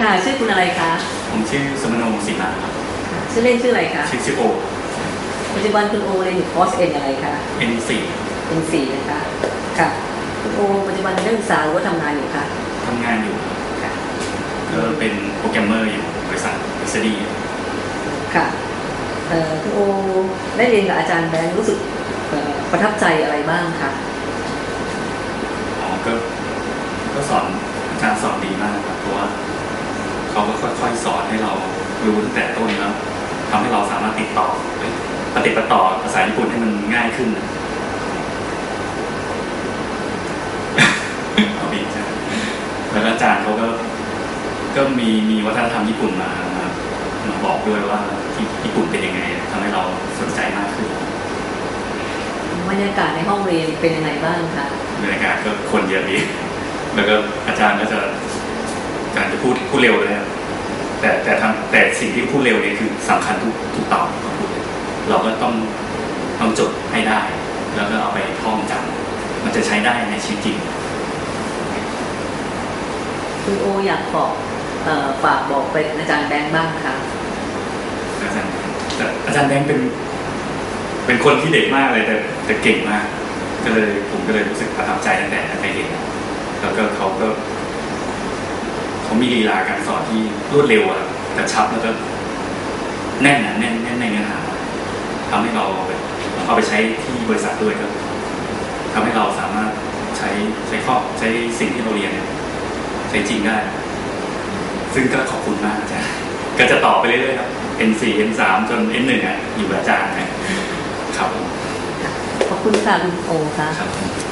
ค่ะ ชื่อคุณอะไรคะ ผมชื่อสมโนศิลาครับชื่อเล่นชื่ออะไรคะ ชื่อชื่อโอ ปัจจุบันคุณโอเรียนอยู่คอร์สเอ็นอะไรคะ N4 เป็นสี่นะคะ ค่ะ คุณโอปัจจุบันเป็นนักศึกษาหรือว่าทำงานอยู่คะทำงานอยู่ค่ะก็เป็นโปรแกรมเมอร์อยู่บริษัทอิสดีค่ะเอ่อคุณโอได้เรียนกับอาจารย์แบงค์รู้สึกเอ่อประทับใจอะไรบ้างคะ อ๋อ ก็ก็สอน ค่อยๆสอนให้เรารู้ตั้งแต่ต้นแล้วทำให้เราสามารถติดต่อเอ้ยปฏิดประต่อภาษาญี่ปุ่นให้มันง่ายขึ้นเอาบีใช่ไหมแล้วก็อาจารย์เขาก็ก็มีมีวัฒนธรรมญี่ปุ่นมามามาบอกด้วยว่าที่ญี่ปุ่นเป็นยังไงทำให้เราสนใจมากขึ้นบรรยากาศในห้องเรียนเป็นยังไงบ้างคะบรรยากาศก็คนเยอะดีแล้วก็อาจารย์ก็จะอาจารย์จะพูดพูดเร็วเลยครับ แต่แต่ทำแต่สิ่งที่พูดเร็วเนี่ยคือสำคัญทุกทุกตอนที่เขาพูดเราก็ต้องต้องจดให้ได้ แล้วก็เอาไปท่องจำมันจะใช้ได้ในชีวิตจริงคุณโออยากบอกเอ่อฝากบอกไปอาจารย์แบงค์บ้างคะอาจารย์แต่อาจารย์แบงค์เป็นเป็นคนที่เด็กมากเลยแต่แต่เก่งมาก ก็เลยผมก็เลยรู้สึกประทับใจตั้งแต่ตั้งแต่เด็กแล้วก็เขาก็ เขามีลีลาการสอนที่รวดเร็วอะกระชับแล้วก็แน่นอะแน่นแน่นในเนื้อหาทำให้เราแบบเอาไปใช้ที่บริษัทด้วยก็ทำให้เราสามารถใช้ใช้ข้อใช้สิ่งที่เราเรียนเนี่ยใช้จริงได้ ซึ่งก็ขอบคุณมากอาจารย์ก็จะต่อไปเรื่อยๆครับ N4 N3 จน N1 อะอยู่กับอาจารย์นะครับผมขอบคุณค่ะคุณโอค่ะครับผม